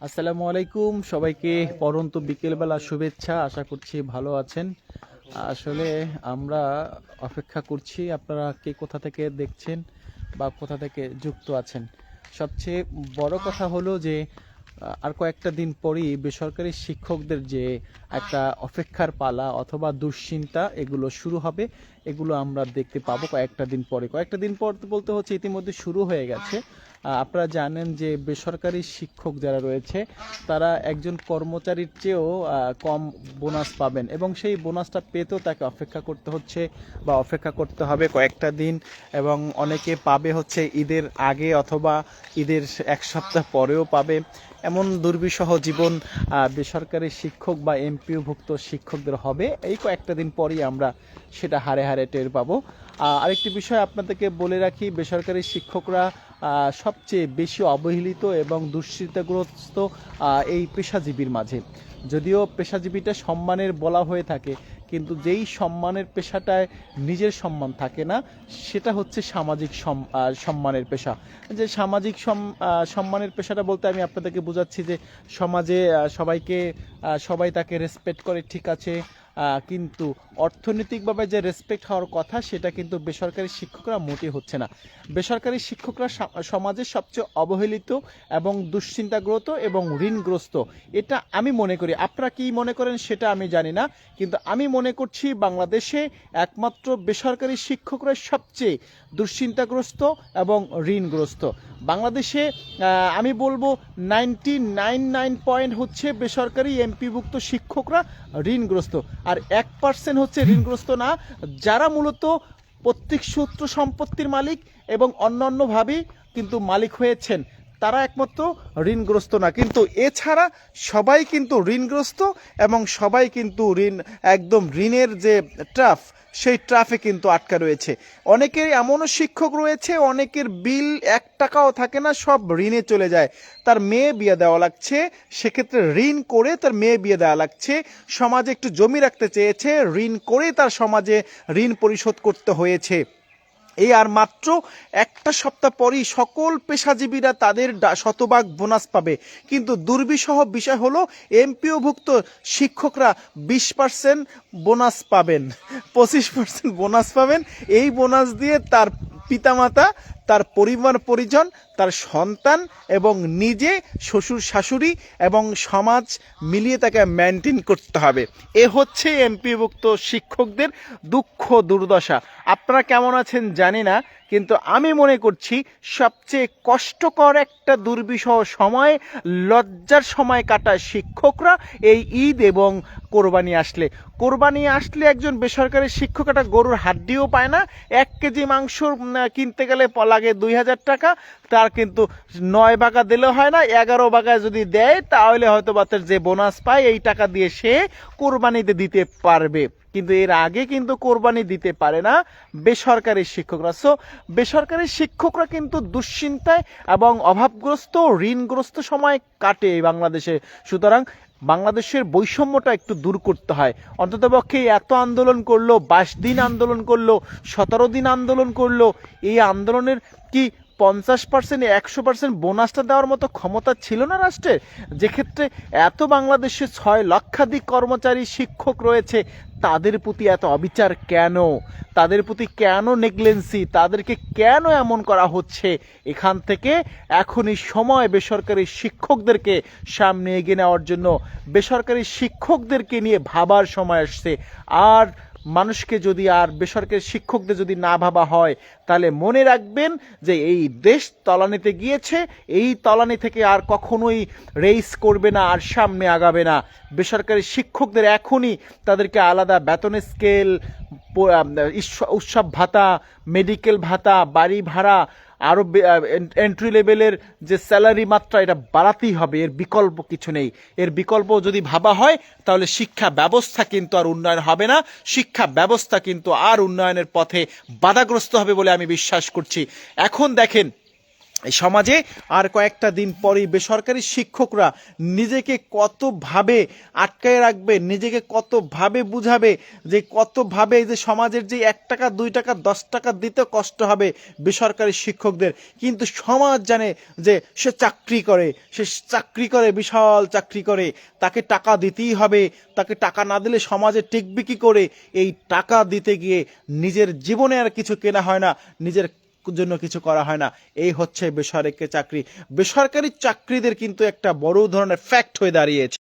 আসসালামু আলাইকুম, সবাইকে পরন্ত বিকেলবেলা শুভেচ্ছা, আশা করছি ভালো আছেন। আসলে আমরা অপেক্ষা করছি আপনারা কে কোথা থেকে দেখছেন বা কোথা থেকে যুক্ত আছেন। সবচেয়ে বড় কথা হলো যে, আর কয়েকটা দিন পরই বেসরকারি শিক্ষকদের যে একটা অপেক্ষার পালা অথবা দুশ্চিন্তা, এগুলো শুরু হবে। এগুলো আমরা দেখতে পাবো কয়েকটা দিন পরে। কয়েকটা দিন পর বলতে হচ্ছে ইতিমধ্যে শুরু হয়ে গেছে। আপনারা জানেন যে বেসরকারি শিক্ষক যারা রয়েছে, তারা একজন কর্মচারীর চেয়েও কম বোনাস পাবেন এবং সেই বোনাসটা পেতেও তাকে অপেক্ষা করতে হচ্ছে বা অপেক্ষা করতে হবে কয়েকটা দিন এবং অনেকে পাবে হচ্ছে ঈদের আগে অথবা ঈদের এক সপ্তাহ পরেও পাবে। এমন দুর্বিষহ জীবন বেসরকারি শিক্ষক বা এমপিওভুক্ত শিক্ষকদের হবে। এই কয়েকটা দিন পরই আমরা সেটা হারে হারে টের পাবো। আরেকটি বিষয় আপনাদেরকে বলে রাখি, বেসরকারি শিক্ষকরা সবচেয়ে বেশি অবহেলিত এবং দুশ্চিন্তাগ্রস্ত এই পেশাজীবীর মাঝে। যদিও পেশাজীবীটা সম্মানের বলা হয়ে থাকে, কিন্তু যেই সম্মানের পেশাটায় নিজের সম্মান থাকে না, সেটা হচ্ছে সামাজিক সম- সম্মানের পেশা। যে সামাজিক সম্মানের পেশাটা বলতে আমি আপনাদেরকে বোঝাচ্ছি যে সমাজে সবাইকে সবাই তাকে রেসপেক্ট করে, ঠিক আছে কিন্তু অর্থনৈতিকভাবে যে রেসপেক্ট হওয়ার কথা, সেটা কিন্তু বেসরকারি শিক্ষকরা মোটেই হচ্ছে না। বেসরকারি শিক্ষকরা সমাজের সবচেয়ে অবহেলিত এবং দুশ্চিন্তাগ্রস্ত এবং ঋণগ্রস্ত। এটা আমি মনে করি। আপনারা কি মনে করেন সেটা আমি জানি না, কিন্তু আমি মনে করছি বাংলাদেশে একমাত্র বেসরকারি শিক্ষকরা সবচেয়ে দুশ্চিন্তাগ্রস্ত এবং ঋণগ্রস্ত। বাংলাদেশে আমি বলব নাইনটি নাইন নাইন পয়েন্ট হচ্ছে বেসরকারি এমপিভুক্ত শিক্ষকরা ঋণগ্রস্ত। আর এক পার্সেন্ট হচ্ছে ঋণগ্রস্ত না, যারা মূলত প্রত্যেক সূত্র সম্পত্তির মালিক এবং অন্যান্যভাবেই কিন্তু মালিক হয়েছেন। তারা একমাত্র ঋণগ্রস্ত না। কিন্তু এছাড়া সবাই কিন্তু ঋণগ্রস্ত এবং সবাই কিন্তু ঋণ, একদম ঋণের যে ট্রাফ, সেই ট্রাফে কিন্তু আটকা রয়েছে। অনেকের এমনও শিক্ষক রয়েছে, অনেকের বিল এক টাকাও থাকে না, সব ঋণে চলে যায়। তার মেয়ে বিয়ে দেওয়া লাগছে, সেক্ষেত্রে ঋণ করে তার মেয়ে বিয়ে দেওয়া লাগছে। সমাজে একটু জমি রাখতে চেয়েছে, ঋণ করে তার সমাজে ঋণ পরিশোধ করতে হয়েছে। এই আর মাত্র একটা সপ্তাহ পরই সকল পেশাজীবীরা তাদের শতভাগ বোনাস পাবে। কিন্তু দুর্বিষহ বিষয় হলো, এমপিওভুক্ত শিক্ষকরা বিশ পার্সেন্ট বোনাস পাবেন। পঁচিশ পার্সেন্ট বোনাস পাবেন। এই বোনাস দিয়ে তার পিতামাতা তার পরিবার পরিজন, তার সন্তান এবং নিজে শ্বশুর শাশুড়ি এবং সমাজ মিলিয়ে তাকে মেনটেন করতে হবে। এ হচ্ছে এমপিভুক্ত শিক্ষকদের দুঃখ দুর্দশা। আপনারা কেমন আছেন জানি না, কিন্তু আমি মনে করছি সবচেয়ে কষ্টকর একটা দুর্বিষহ সময়, লজ্জার সময় কাটায় শিক্ষকরা এই ঈদ এবং কোরবানি আসলে। কোরবানি আসলে একজন বেসরকারি শিক্ষক একটা গরুর হাড্ডিও পায় না, এক কেজি মাংস কিনতে গেলে প- লাগে দুই হাজার টাকা, তার কিন্তু নয় বাগা দিলে হয় না, এগারো বাগায় যদি দেয়, তাহলে হয়তো বা যে বোনাস পায়, এই টাকা দিয়ে সে কোরবানিতে দিতে পারবে। কিন্তু এর আগে কিন্তু কোরবানি দিতে পারে না বেসরকারি শিক্ষকরা। সো বেসরকারি শিক্ষকরা কিন্তু দুশ্চিন্তায় এবং অভাবগ্রস্ত, ঋণগ্রস্ত সময় কাটে বাংলাদেশে। সুতরাং বাংলাদেশের বৈষম্যটা একটু দূর করতে হয়। অন্ততপক্ষে এত আন্দোলন করল, বাইশ দিন আন্দোলন করল, সতেরো দিন আন্দোলন করল, এই আন্দোলনের কি পঞ্চাশ পার্সেন্ট একশো পার্সেন্ট বোনাসটা দেওয়ার মতো ক্ষমতা ছিল না রাষ্ট্রের যেক্ষেত্রে এত বাংলাদেশে ছয় লক্ষাধিক কর্মচারী, শিক্ষক রয়েছে, তাদের প্রতি এত অবিচার কেন? তাদের প্রতি কেন নেগলেন্সি? তাদেরকে কেন এমন করা হচ্ছে? এখান থেকে এখনই সময় বেসরকারি শিক্ষকদেরকে সামনে এগিয়ে নেওয়ার জন্য বেসরকারি শিক্ষকদেরকে নিয়ে ভাবার সময় আসছে। আর মানুষকে যদি আর বেসরকারি শিক্ষকদের যদি না ভাবা হয়, তাহলে মনে রাখবেন যে এই দেশ তলানিতে গিয়েছে, এই তলানি থেকে আর কখনোই রেইস করবে না, আর সামনে আগাবে না। বেসরকারি শিক্ষকদের এখনই তাদেরকে আলাদা বেতন স্কেল উৎসব ভাতা মেডিকেল ভাতা, বাড়ি ভাড়া আরও এন্ট্রি লেভেলের যে স্যালারি মাত্রা এটা বাড়াতেই হবে, এর বিকল্প কিছু নেই। এর বিকল্প যদি ভাবা হয়, তাহলে শিক্ষা ব্যবস্থা কিন্তু আর উন্নয়ন হবে না। শিক্ষা ব্যবস্থা কিন্তু আর উন্নয়নের পথে বাধাগ্রস্ত হবে বলে আমি বিশ্বাস করছি। এখন দেখেন সমাজে আর কয়েকটা দিন পরেই বেসরকারি শিক্ষকরা নিজেকে কতভাবে আটকায় রাখবে, নিজেকে কতভাবে বুঝাবে যে কতভাবে যে সমাজের যে এক টাকা, দুই টাকা, দশ টাকা দিতে কষ্ট হবে বেসরকারি শিক্ষকদের। কিন্তু সমাজ জানে যে সে চাকরি করে, সে চাকরি করে, বিশাল চাকরি করে। তাকে টাকা দিতেই হবে, তাকে টাকা না দিলে সমাজে টিকবে কি করে? এই টাকা দিতে গিয়ে নিজের জীবনে আর কিছু কেনা হয় না, নিজের জন্য কিছু করা হয় না। এই হচ্ছে বেসরকারি চাকরি। বেসরকারি চাকরিদের কিন্তু একটা বড় ধরনের ফ্যাক্ট হয়ে দাঁড়িয়েছে।